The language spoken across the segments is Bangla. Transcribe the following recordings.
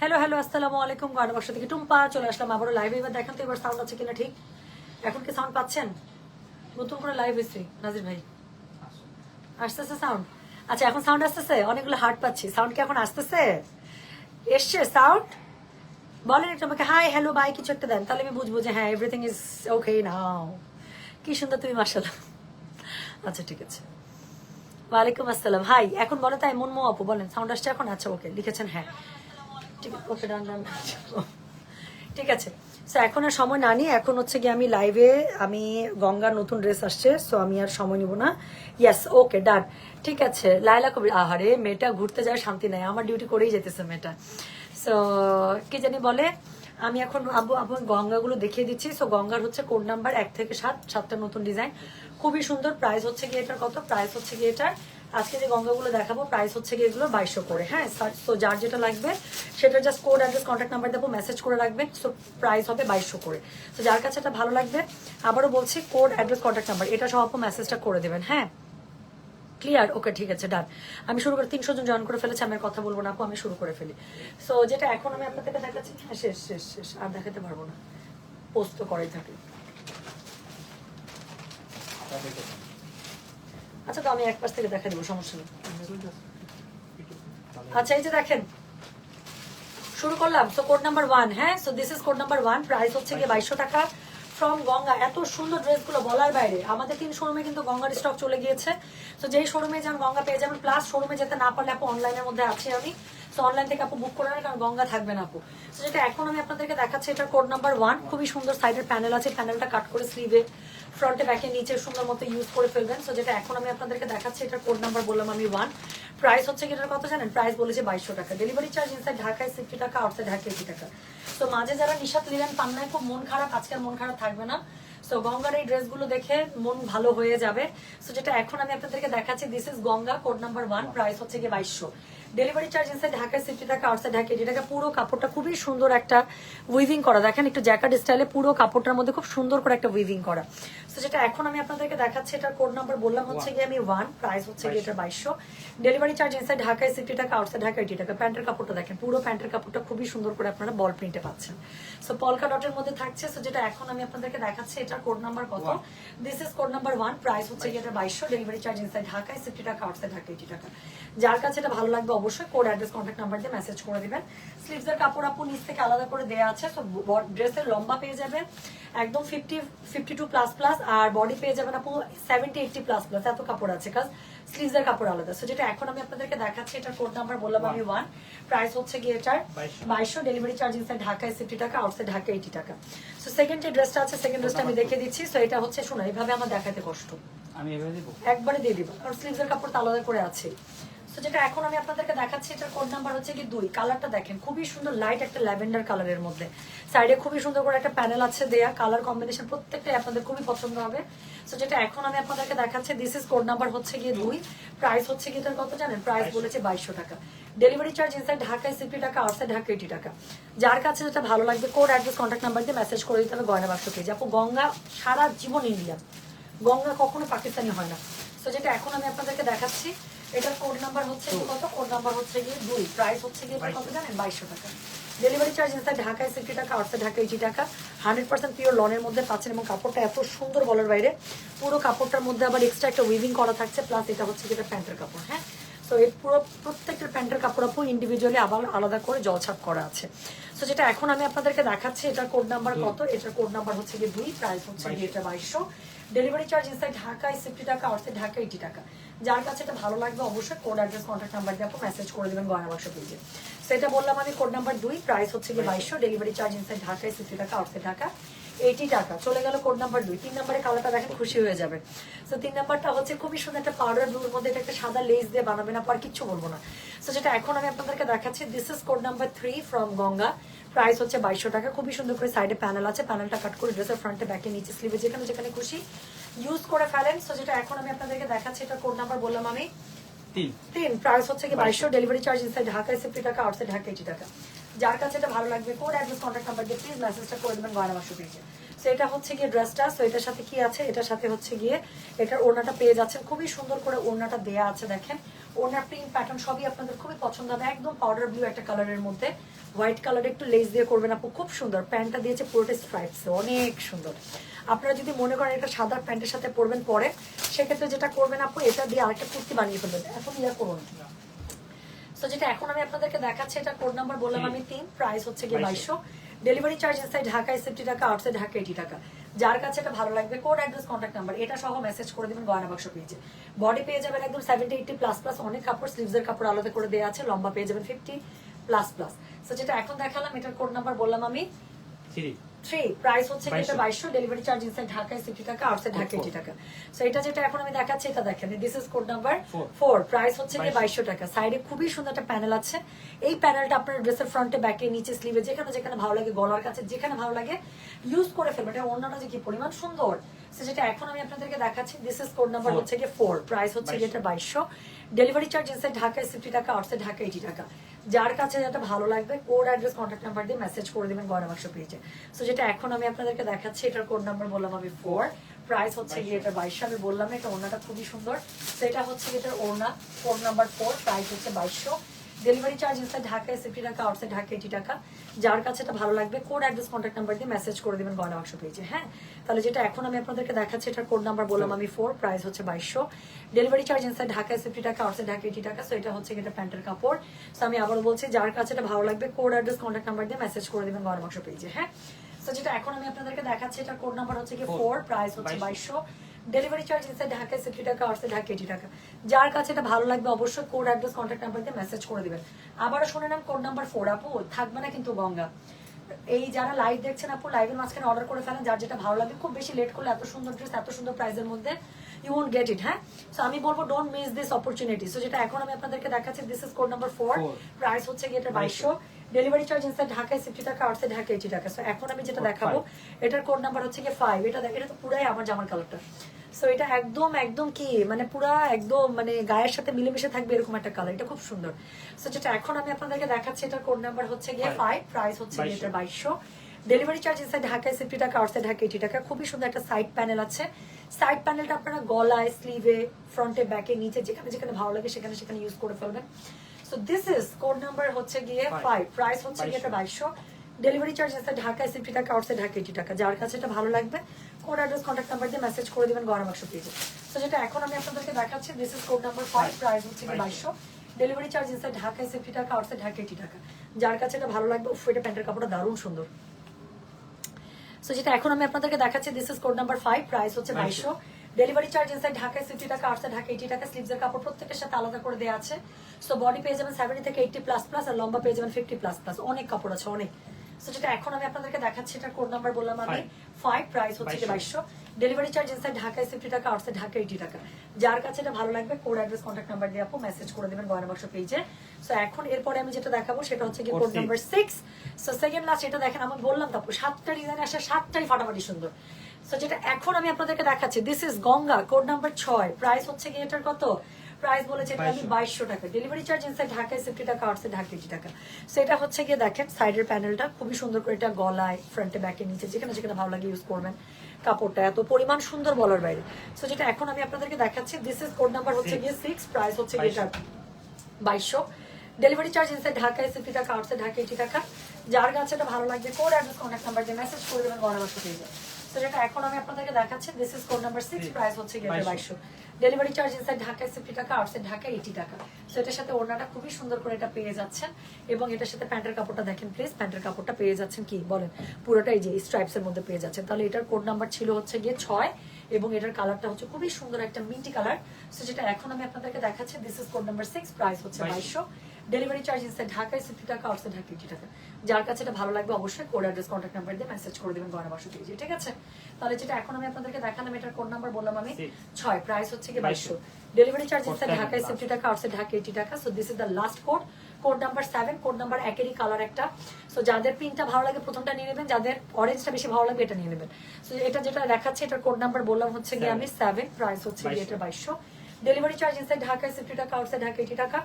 হ্যালো হ্যালো আসসালামু আলাইকুম। গান বর্ষা থেকে টুম্পা, চলে আসলাম আবারও লাইভে এবার দেখেন তো এবার সাউন্ড আছে কিনা ঠিক? এখন কি সাউন্ড পাচ্ছেন? নতুন করে লাইভ হয়েছে, নাজির ভাই। আসতেছে সাউন্ড আচ্ছা এখন সাউন্ড আসতেছে? অনেকগুলো হার্ট পাচ্ছি। সাউন্ড কি এখন আসতেছে? এসছে সাউন্ড বলেন একটু আমাকে হাই হ্যালো বাই কিছু একটা দেন। তাহলে আমি বুঝব যে হ্যাঁ এভরিথিং ইজ ওকে নাও কি সুন্দর তুমি মার্শাল্লাহ আচ্ছা ঠিক আছে। ওয়ালাইকুম আসসালাম। হাই এখন বলো তাই মন মো আপু, বলেন সাউন্ড আসছে এখন? আচ্ছা ওকে লিখেছেন হ্যাঁ। ঠিক আছে। এখন আর সময় না নিয়ে, এখন হচ্ছে গিয়ে আমি লাইভে আমি গঙ্গার নতুন ড্রেস আসছে সো আমি আর সময় নিব না। ইয়েস ওকে ডান ঠিক আছে লাইলা কবির, আহারে, মেয়েটা ঘুরতে যায়, শান্তি নাই, আমার ডিউটি করেই যেতেছে মেয়েটা। সো কি জানি বলে, আমি এখন আবু আবু গঙ্গাগুলো দেখিয়ে দিচ্ছি। সো গঙ্গার হচ্ছে কোড নাম্বার এক থেকে সাত, সাতটা নতুন ডিজাইন খুবই সুন্দর প্রাইস হচ্ছে গিয়ে এটার কত? প্রাইস হচ্ছে গিয়ে এটার আজকে যে গঙ্গাগুলো দেখাবো প্রাইস হচ্ছে গিয়ে এগুলো বাইশশো করে হ্যাঁ? তো যার যেটা লাগবে সেটা just code address contact number দেবো মেসেজ করে রাখবেন সো প্রাইস হবে বাইশশো করে। তো যার কাছে এটা ভালো লাগবে, আবারও বলছি কোড অ্যাড্রেস কন্ট্যাক্ট নাম্বার এটা সহ মেসেজটা করে দেবেন হ্যাঁ? ক্লিয়ার ওকে ঠিক আছে ডান আমি শুরু করে, তিনশো জন জয়েন করে ফেলেছি, আমি কথা বলব না আপু, আমি শুরু করে ফেলি। সো যেটা এখন আমি আপনাদেরকে দেখাচ্ছি হ্যাঁ শেষ শেষ শেষ, আর দেখাতে পারব না। পোস্ত করাই থাকে। আচ্ছা তো আমি এক পাশ থেকে দেখা দেবো, সমস্যা নেই। আচ্ছা এই যে দেখেন, শুরু করলাম। সো কোড নাম্বার ওয়ান হ্যাঁ? So this is code number one price হচ্ছে গিয়ে বাইশশো টাকা ফ্রম গঙ্গা। এত সুন্দর ড্রেসগুলো বলার বাইরে। আমাদের তিন শোরুমে কিন্তু গঙ্গার স্টক চলে গিয়েছে। তো যেই শোরুমে যেমন গঙ্গা পেয়ে যাবেন প্লাস শোরুমে যেতে না পারলে আপু অনলাইনের মধ্যে আছে আমি। তো অনলাইন থেকে আপু বুক করে নেন কারণ গঙ্গা থাকবে না আপু। তো যেটা এখন আমি আপনাদেরকে দেখাচ্ছি, এটার কোড নাম্বার ওয়ান খুবই সুন্দর সাইডের প্যানেল আছে। প্যানেলটা কাট করে স্লিভে ফ্রন্টে ব্যাকে নিচে সুন্দর মতো ইউজ করে ফেলবেন। সো যেটা এখন আমি আপনাদেরকে দেখাচ্ছি, এটার কোড নাম্বার বললাম আমি ওয়ান প্রাইস হচ্ছে এটার কত জানেন? প্রাইস বলেছে বাইশশো টাকা। ডেলিভারি চার্জ ইনসাইড ঢাকায় সিক্সটি টাকা আউটসাইড ঢাকায় এইটি টাকা। তো মাঝে যারা নিশাত নিলেন পান্নায় খুব মন খারাপ, আজকের মন খারাপ থাকবে না। সো গঙ্গার এই ড্রেসগুলো দেখে মন ভালো হয়ে যাবে। সো যেটা এখন আমি আপনাদেরকে দেখাচ্ছি this is Ganga code number one price হচ্ছে গিয়ে বাইশশো। ডেলিভারি চার্জ ইনসাইড ঢাকায় সিফটি টাকা আউটসাইড ঢাকা এইটি টাকা পুরো কাপড়টা খুবই সুন্দর একটা উইভিং করা। দেখেন একটু জ্যাকেট স্টাইলে পুরো কাপড়টার মধ্যে খুব সুন্দর করে একটা উইভিং করা। তো যেটা এখন আমি আপনাদেরকে দেখাচ্ছি এটার কোড নাম্বার বললাম হচ্ছে গিয়ে আমি ওয়ান প্রাইস হচ্ছে গিয়ে এটা বাইশশো। ডেলিভারি চার্জ ইনসাইড ঢাকায় সিফটি টাকা আউটসাইড ঢাকা এইটি টাকা প্যান্টের কাপড়টা দেখেন পুরো প্যান্টের কাপড়টা খুবই সুন্দর করে আপনারা বল প্রিন্টে পাচ্ছেন। সো পলকা ডটের মধ্যে থাকছে। সো যেটা এখন আমি আপনাদেরকে দেখাচ্ছি এটার কোড নাম্বার কত? This is code number one price হচ্ছে গিয়ে এটা বাইশশো। ডেলিভারি চার্জ ইনসাইড ঢাকায় সিফটি টাকা আউটসাইড ঢাকা এইটি টাকা যার কাছে এটা ভালো লাগবে অবশ্যই কোড অ্যাড্রেস কন্ট্যাক্ট নাম্বার দিয়ে মেসেজ করে দিবেন। স্লিভসের কাপড় আপু নিচ থেকে আলাদা করে দেওয়া আছে সো ড্রেসের লম্বা পেয়ে যাবেন। একদম fifty fifty two plus plus আর বডি পেয়ে যাবেন আপু সেভেন্টি এইটটি প্লাস প্লাস এত কাপড় আছে কাজ স্লিভসের কাপড় আলাদা। সো যেটা এখন আমি আপনাদেরকে দেখাচ্ছি এটার কোড নাম্বার বললাম আমি ওয়ান প্রাইস হচ্ছে গিয়ে এটার বাইশশো। ডেলিভারি চার্জ ইনসাইড ঢাকায় সিফটি টাকা আউটসাইড ঢাকা এইটি টাকা। সো সেকেন্ড যে ড্রেসটা আছে সেকেন্ড ড্রেসটা আমি দেখে দিচ্ছি সো এটা হচ্ছে শোনো এইভাবে আমার দেখাতে কষ্ট। আমি এভাবে দিব? একবারে দিয়ে দিব কারণ স্লিভসের কাপড় তো আলাদা করে আছে। তো যেটা এখন আমি আপনাদেরকে দেখাচ্ছি এটার কোড নাম্বার হচ্ছে কি দুই। কালারটা দেখেন খুবই সুন্দর লাইট একটা ল্যাভেন্ডার কালারের মধ্যে। সাইডে খুবই সুন্দর করে একটা প্যানেল আছে দেয়া। কালার কম্বিনেশন প্রত্যেকটাই আপনাদের খুবই পছন্দ হবে। তো যেটা এখন আমি আপনাদেরকে দেখাচ্ছি দিস ইজ কোড নাম্বার হচ্ছে গিয়ে দুই। প্রাইস হচ্ছে কি এটার কত জানেন? প্রাইস বলেছে বাইশশো টাকা। ডেলিভারি চার্জ ইনসাইড ঢাকায় সিফটি টাকা আউটসাইড ঢাকা এইটি টাকা। যার কাছে যেটা ভালো লাগবে কোড অ্যাড্রেস কন্ট্যাক্ট নাম্বার দিয়ে মেসেজ করে দিতে হবে গয়না বাক্স পেয়ে। আপু গঙ্গা সারা জীবন ইন্ডিয়ান গঙ্গা কখনো পাকিস্তানি হয় না। তো যেটা এখন আমি আপনাদেরকে দেখাচ্ছি এটার কোড নাম্বার হচ্ছে কত? কোড নাম্বার হচ্ছে গিয়ে দুই। প্রাইস হচ্ছে গিয়ে কত জানেন? বাইশশো টাকা। ডেলিভারি চার্জ ইনসাইড ঢাকায় সিক্সটি টাকা আউটসাইড ঢাকা এইটি টাকা। হান্ড্রেড পার্সেন্ট পিওর লনের মধ্যে পাচ্ছেন এবং কাপড়টা এত সুন্দর বলার বাইরে পুরো কাপড়টার মধ্যে আবার এক্সট্রা একটা উইভিং করা থাকছে প্লাস এটা হচ্ছে যেটা প্যান্টের কাপড় হ্যাঁ? তো এই পুরো প্রত্যেকটা প্যান্টের কাপড় আপু ইন্ডিভিজুয়ালি আবার আলাদা করে জলছাপ করা আছে। তো যেটা এখন আমি আপনাদেরকে দেখাচ্ছি এটার কোড নাম্বার কত? এটার কোড নাম্বার হচ্ছে গিয়ে দুই প্রাইস হচ্ছে গিয়ে এটা বাইশশো। ডেলিভারি চার্জ ইনসাইড ঢাকায় সিফটি টাকা আউটসাইড ঢাকা এইটি টাকা। যার কাছে এটা ভালো লাগবে অবশ্যই কোড অ্যাড্রেস কন্ট্যাক্ট নাম্বার দিয়ে মেসেজ করে দেবেন গয়না বাক্স পেজে সেটা বললাম আমি কোড নাম্বার দুই প্রাইস হচ্ছে গিয়ে বাইশশো ডেলিভারি চার্জ ইনসাইড ঢাকায় সিফটি টাকা আউটসাইড ঢাকা এইটি টাকা। চলে গেল কোড নাম্বার দুই। তিন নাম্বারে কালারটা দেখেন খুশি হয়ে যাবে। তো তিন নাম্বারটা হচ্ছে খুবই সুন্দর একটা পাউডার ব্লুর মধ্যে, এটা একটা সাদা লেস দিয়ে বানাবে না আর কিচ্ছু বলব না। তো যেটা এখন আমি আপনাদেরকে দেখাচ্ছি this is code number three from Ganga price হচ্ছে বাইশশো টাকা। খুবই সুন্দর করে সাইডে প্যানেল আছে। প্যানেলটা কাট করে ড্রেসের ফ্রন্টে ব্যাকে নিচে স্লিভে যেখানে যেখানে খুশি ইউজ করে ফেলেন। সো যেটা এখন আমি আপনাদেরকে দেখাচ্ছি এটা কোড নাম্বার বললাম আমি। তিন। প্রাইস হচ্ছে কি বাইশশো। ডেলিভারি চার্জ ইনসাইড ঢাকায় সিফটি টাকা আউটসাইড ঢাকা এইটি টাকা। যার কাছে এটা ভালো লাগবে কোড অ্যাড্রেস কন্ট্যাক্ট নাম্বার দিয়ে প্লিজ মেসেজটা করে দেবেন গয়না মাসে পেজে তো এটা হচ্ছে গিয়ে ড্রেসটা তো এটার সাথে কি আছে? এটার সাথে হচ্ছে গিয়ে এটার ওড়নাটা পেয়ে যাচ্ছেন। খুবই সুন্দর করে ওড়নাটা দেয়া আছে দেখেন। ওড়নার প্রিন্ট প্যাটার্ন সবই আপনাদের খুবই পছন্দ হবে। একদম পাউডার ব্লু একটা কালারের মধ্যে। হোয়াইট কালার একটু লেস দিয়ে করবেন আপু। খুব সুন্দর। প্যান্টটা দিয়েছে পুরোটা স্ট্রাইপস অনেক সুন্দর। আপনারা যদি মনে করেন এটা সাদা প্যান্টের সাথে পরবেন পরে সেক্ষেত্রে যেটা করবেন আপু এটা দিয়ে আরেকটা কুর্তি বানিয়ে ফেলবেন। এখন ইয়া করুন। তো যেটা এখন আমি আপনাদেরকে দেখাচ্ছি এটা কোড নাম্বার বললাম আমি তিন। প্রাইস হচ্ছে গিয়ে বাইশশো। ডেলিভারি চার্জ এসে ঢাকায় সেফটি টাকা আউটসাইড ঢাকা এটি টাকা। যার কাছে এটা ভালো লাগবে, কোড, অ্যাড্রেস কন্ট্যাক্ট নাম্বার এটা সহ মেসেজ করে দিবেন গয়না বাক্স পেয়েছে। বডি পেয়ে যাবেন একদম সেভেন্টি এইটি প্লাস প্লাস অনেক কাপড় স্লিভসের কাপড় আলাদা করে দেওয়া আছে, লম্বা পেয়ে যাবেন ফিফটি প্লাস প্লাস তো যেটা এখন দেখালাম, এটার কোড নাম্বার বললাম আমি। থ্রি। থ্রি প্রাইস হচ্ছে এটা বাইশশো। ডেলিভারি চার্জ ইনসাইড ঢাকায় সিক্সটি টাকা আউটসাইড ঢাকা এইটি টাকা। সো এটা যেটা এখন আমি দেখাচ্ছি এটা দেখেন this is code number four price হচ্ছে গিয়ে বাইশশো। টাকা। সাইডে খুবই সুন্দর একটা প্যানেল আছে। এই প্যানেলটা আপনার ড্রেসের ফ্রন্টে ব্যাকে নিচে স্লিভে যেখানে যেখানে ভালো লাগে গলার কাছে যেখানে ভালো লাগে ইউজ করে ফেলবেন। এটা অন্যটা যে কি পরিমাণ সুন্দর So যেটা এখন আমি আপনাদেরকে দেখাচ্ছি দিস ইজ কোড নাম্বার হচ্ছে গিয়ে ফোর প্রাইস হচ্ছে গিয়ে এটা বাইশশো। ডেলিভারি চার্জ ইনসাইড ঢাকায় সিফটি টাকা আউটসাইড ঢাকা এইটি টাকা। যার কাছে যাতে ভালো লাগবে কোড অ্যাড্রেস কন্ট্যাক্ট নাম্বার দিয়ে মেসেজ করে দেবেন গয়না বাক্স পেয়েছে সো যেটা এখন আমি আপনাদেরকে দেখাচ্ছি, এটার কোড নাম্বার বললাম আমি ফোর প্রাইস হচ্ছে গিয়ে এটা বাইশশো আমি বললাম এটা ওনাটা খুবই সুন্দর। সেটা হচ্ছে গিয়ে এটার ওনা কোড নাম্বার ফোর প্রাইস হচ্ছে বাইশশো ডেলিভারি চার্জ ইনসাইড ঢাকায় সিফটি টাকা আউটসাইড ঢাকা এইটি টাকা। যার কাছে এটা ভালো লাগবে কোড অ্যাড্রেস কন্ট্যাক্ট নাম্বার দিয়ে মেসেজ করে দিবেন গয়না বাক্স পেয়েছে হ্যাঁ? তাহলে যেটা এখন আমি আপনাদেরকে দেখাচ্ছি এটার কোড নাম্বার বললাম আমি ফোর প্রাইস হচ্ছে বাইশশো। ডেলিভারি চার্জ ইনসাইড ঢাকায় সিফটি টাকা আউটসাইড ঢাকা এইটি টাকা সো এটা হচ্ছে এটা প্যান্টের কাপড়। সো আমি আবার বলছি যার কাছে এটা ভালো লাগবে কোড অ্যাড্রেস কন্ট্যাক্ট নাম্বার দিয়ে মেসেজ করে দিবেন গয়না বাক্স পেয়েছে হ্যাঁ? সো যেটা এখন আমি আপনাদেরকে দেখাচ্ছি এটার কোড নাম্বার হচ্ছে কি. ফোর প্রাইস হচ্ছে 2200 বাইশশো। ডেলিভারি চার্জ ইনসাইড ঢাকায় সিফটি টাকা আউটসাইড ঢাকা এইটি টাকা। যার কাছে এটা ভালো লাগবে অবশ্যই কোড অ্যাড্রেস কন্ট্যাক্ট নাম্বার দিয়ে মেসেজ করে দিবেন। আবারও শুনে নেন কোড নাম্বার ফোর আপু থাকবে না কিন্তু গঙ্গা। এই যারা লাইভ দেখছেন আপু লাইভের মাঝখানে অর্ডার করে ফেলেন যার যেটা ভালো লাগে খুব বেশি লেট করলে এত সুন্দর ড্রেস এত সুন্দর প্রাইসের মধ্যে ইউ ওন্ট গেট ইট হ্যাঁ? সো আমি বলব don't miss this opportunity so যেটা এখন আমি আপনাদেরকে দেখাচ্ছি this is code number four price হচ্ছে গিয়ে এটা বাইশশো। ডেলিভারি চার্জ ইনসাইড ঢাকায় সিফটি টাকা আউটসাইড ঢাকায় এইটি টাকা। সো এখন আমি যেটা দেখাবো এটার কোড নাম্বার হচ্ছে গিয়ে ফাইভ এটা এটা তো পুরাই আমার জামার কালারটা সো এটা একদম একদম কি মানে পুরা একদম মানে গায়ের সাথে মিলেমিশে থাকবে এরকম একটা কালার এটা খুব সুন্দর। সো যেটা এখন আমি আপনাদেরকে দেখাচ্ছি এটার কোড নাম্বার হচ্ছে গিয়ে ফাইভ প্রাইস হচ্ছে এটা বাইশশো। ডেলিভারি চার্জ ইনসাইড ঢাকায় সিফটি টাকা আউটসাইড ঢাকা এইটি টাকা। খুবই সুন্দর একটা সাইড প্যানেল আছে। সাইড প্যানেলটা আপনারা গলায় স্লিভে ফ্রন্টে ব্যাকে নিচে যেখানে যেখানে ভালো লাগে সেখানে সেখানে ইউজ করে ফেলবেন। So this is code number হচ্ছে গিয়ে ফাইভ প্রাইস হচ্ছে গিয়ে এটা বাইশশো। ডেলিভারি চার্জ আছে ঢাকায় সিফটি টাকা আউটসাইড ঢাকা এইটি টাকা। যার কাছে এটা ভালো লাগবে কোড অ্যাড্রেস কন্ট্যাক্ট নাম্বার দিয়ে মেসেজ করে দিবেন গরম পেজে তো যেটা এখন আমি আপনাদেরকে দেখাচ্ছি this is code number five price হচ্ছে বাইশশো। ডেলিভারি চার্জ ইনসাইড ঢাকায় সিফটি টাকা আউটসাইড ঢাকা এইটি টাকা। যার কাছে এটা ভালো লাগবে উফ এটা প্যান্টের কাপড়টা দারুণ সুন্দর। সো যেটা এখন আমি আপনাদেরকে দেখাচ্ছি this is code number five price হচ্ছে বাইশশো। ডেলিভারি চার্জ ইনসাইড ঢাকায় সিফটি টাকা আউটসাইড ঢাকা এইটি টাকা স্লিভসের কাপড় প্রত্যেকের সাথে আলাদা করে দেওয়া আছে। সো বডি পেয়ে যাবেন সেভেন্টি থেকে এইটি প্লাস প্লাস আর লম্বা পেয়ে যাবেন ফিফটি প্লাস প্লাস অনেক কাপড় আছে অনেক। সো যেটা এখন আমি আপনাদেরকে দেখাচ্ছি কোড নাম্বার বললাম আমি। ফাইভ প্রাইস হচ্ছে বাইশশো। ডেলিভারি চার্জ ইনসাইড ঢাকায় টাকা আউটসাইড ঢাকা এইটি টাকা। যার কাছে এটা ভালো লাগবে কোড অ্যাড্রেস কন্ট্যাক্ট নাম্বার দিয়ে আপু মেসেজ করে দেবেন গয়না বাক্স পেজে সো এখন এরপরে আমি যেটা দেখাবো সেটা হচ্ছে কি code number six so second last এটা দেখেন আমি বললাম সাতটা ডিজাইন আসে সাতটাই ফাটাফাটি সুন্দর। সো যেটা এখন আমি আপনাদেরকে দেখাচ্ছি this is Ganga code number ছয়। প্রাইস হচ্ছে কি এটার কত? প্রাইস বলেছে এটা আমি 2200 বাইশশো টাকা। ডেলিভারি চার্জ ইনসাইড ঢাকায় সিফটি টাকা আউটসাইড ঢাকা এইটি টাকা। সেটা হচ্ছে গিয়ে দেখেন সাইডের প্যানেলটা খুবই সুন্দর করে এটা গলায় ফ্রন্টে ব্যাকে নিচে যেখানে যেখানে ভালো লাগে ইউজ করবেন। কাপড়টা এত পরিমাণ সুন্দর বলার বাইরে। সো যেটা এখন আমি আপনাদেরকে দেখাচ্ছি দিস ইজ কোড নাম্বার হচ্ছে. গিয়ে সিক্স প্রাইস হচ্ছে গিয়ে এটা বাইশশো। ডেলিভারি চার্জ ইনসাইড ঢাকায় সিফটি টাকা আউটসাইড ঢাকা এইটি টাকা। যার কাছে এটা ভালো লাগবে কোড অ্যাড্রেস কন্ট্যাক্ট নাম্বার দিয়ে মেসেজ করে দেবেন গণনা বাক্স পেয়ে যাবে যেটা এখন আমি আপনাদেরকে দেখাচ্ছি this is code number six. Price হচ্ছে গিয়ে বাইশশো। ডেলিভারি চার্জ ইনসাইড ঢাকায় সিফটি টাকা আউটসাইড ঢাকা এইটি টাকা সো এটার সাথে ওড়নাটা খুবই সুন্দর করে এটা পেয়ে যাচ্ছেন এবং এটার সাথে প্যান্টের কাপড়টা দেখেন প্লিজ প্যান্টের কাপড়টা পেয়ে যাচ্ছেন কি বলেন পুরোটাই যে স্ট্রাইপস এর মধ্যে পেয়ে যাচ্ছেন তাহলে এটার কোড নাম্বার ছিল হচ্ছে গিয়ে ছয় এবং এটার কালারটা হচ্ছে খুবই সুন্দর একটা মিন্টি কালার সো যেটা এখন আমি আপনাদেরকে দেখাচ্ছি this is code number six price হচ্ছে বাইশশো। ডেলিভারি চার্জ ইনসাইড ঢাকায় সিফটি টাকা আউটসাইড ঢাকা এইটি টাকা। যার কাছে এটা ভালো লাগবে অবশ্যই কোড অ্যাড্রেস কন্ট্যাক্ট নাম্বার দিয়ে মেসেজ করে দেবেন গয়না বাসু পেজে ঠিক আছে? তাহলে যেটা এখন আমি আপনাদেরকে দেখালাম এটার কোড নাম্বার বললাম আমি. ছয় প্রাইস হচ্ছে কি বাইশশো। Delivery charge Code inside seven ঢাকায়. সিফটি টাকা আউটসাইড ঢাকা এইটি টাকা। So this is the last code code number seven code number একেরই colour একটা। সো যাদের প্রিন্টটা ভালো লাগে প্রথমটা নিয়ে নেবেন যাদের অরেঞ্জটা বেশি ভালো লাগবে এটা নিয়ে নেবেন। সো এটা যেটা দেখাচ্ছে এটার কোড নাম্বার বললাম হচ্ছে গিয়ে আমি সেভেন প্রাইস হচ্ছে গিয়ে এটা বাইশশো। ডেলিভারি চার্জ ইনসাইড ঢাকায় সিফটি টাকা আউটসাইড ঢাকা এইটি টাকা।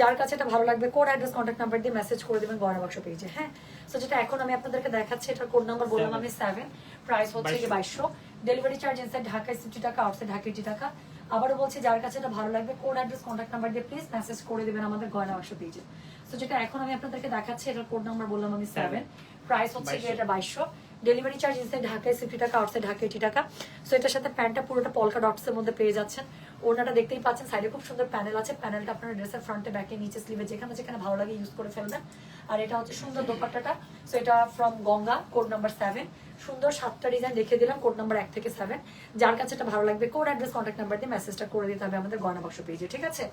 যার কাছে এটা ভালো লাগবে কোড অ্যাড্রেস কন্ট্যাক্ট নাম্বার দিয়ে মেসেজ করে দেবেন গয়না বাক্স পেয়েছে হ্যাঁ? সো যেটা এখন আমি আপনাদেরকে দেখাচ্ছি এটার কোড নাম্বার বললাম আমি সেভেন প্রাইস হচ্ছে কি বাইশশো। ডেলিভারি চার্জ ইনসাইড ঢাকায় সিফটি টাকা আউটসাইড ঢাকা এইটি টাকা। আবারও বলছি যার কাছে এটা ভালো লাগবে কোড অ্যাড্রেস কন্ট্যাক্ট নাম্বার দিয়ে প্লিজ মেসেজ করে দেবেন আমাদের গয়না বাক্স পেজে সো যেটা এখন আমি আপনাদেরকে দেখাচ্ছি এটার কোড নাম্বার বললাম আমি সেভেন প্রাইস হচ্ছে কি এটা বাইশশো। ডেলিভারি চার্জ ইনসাইড ঢাকায় সিফটি টাকা আউটসাইড ঢাকা এইটি টাকা। সো এটার সাথে প্যান্টটা পুরোটা পলকা ডটস এর মধ্যে পেয়ে যাচ্ছেন। ওনাটা দেখতেই পাচ্ছেন সাইডে খুব সুন্দর প্যানেল আছে। প্যানেলটা আপনার ড্রেসের ফ্রন্টে ব্যাকে নিচে স্লিভে যেখানে যেখানে ভালো লাগে ইউজ করে ফেলবেন। আর এটা হচ্ছে সুন্দর দোপাট্টাটা। সো এটা from Ganga code number seven সুন্দর সাতটা ডিজাইন দেখে দিলাম কোড নাম্বার এক থেকে সেভেন যার কাছে এটা ভালো লাগবে কোড অ্যাড্রেস কন্ট্যাক্ট নাম্বার দিয়ে মেসেজটা করে দিতে হবে আমাদের গয়না বাক্স পেজে ঠিক আছে?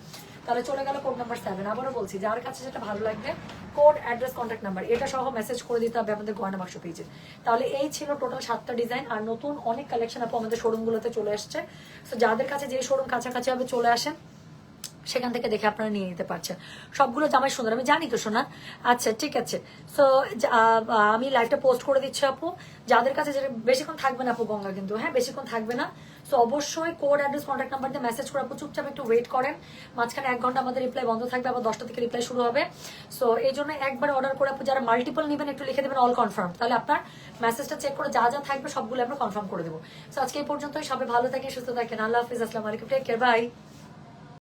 তাহলে চলে গেল কোড নাম্বার সেভেন আবারও বলছি যার কাছে যেটা ভালো লাগবে কোড অ্যাড্রেস কন্ট্যাক্ট নাম্বার এটা সহ মেসেজ করে দিতে হবে আমাদের গয়না বাক্স পেজে তাহলে এই ছিল টোটাল সাতটা ডিজাইন আর নতুন অনেক কালেকশন আপু আমাদের শোরুমগুলোতে চলে আসছে সো যাদের কাছে যে শোরুম কাছাকাছি হবে চলে আসেন। সেখান থেকে দেখে আপনারা নিয়ে নিতে পারছেন। সবগুলো জামাই সুন্দর। আমি জানি তো শোনা আচ্ছা ঠিক আছে। সো আমি লাইভটা পোস্ট করে দিচ্ছি আপু। যাদের কাছে বেশিক্ষণ থাকবে না আপু গঙ্গা কিন্তু হ্যাঁ বেশিক্ষণ থাকবে না। সো অবশ্যই কোড অ্যাড্রেস কন্ট্যাক্ট নাম্বার দিয়ে মেসেজ করে আপু। চুপচাপ একটু ওয়েট করেন। মাঝখানে এক ঘণ্টা আমাদের রিপ্লাই বন্ধ থাকবে। আবার দশটা থেকে রিপ্লাই শুরু হবে। সো এই জন্য একবার অর্ডার করে আপু, যারা মাল্টিপল নেবেন, একটু লিখে দেবেন অল কনফার্ম তাহলে আপনার মেসেজটা চেক করে যা যা থাকবে সবগুলো আমরা কনফার্ম করে দেবো। সো আজকে এই পর্যন্তই। সবাই ভালো থাকেন, সুস্থ থাকেন। আল্লাহ হাফিজ। আসসালামু আলাইকুম। Take care bye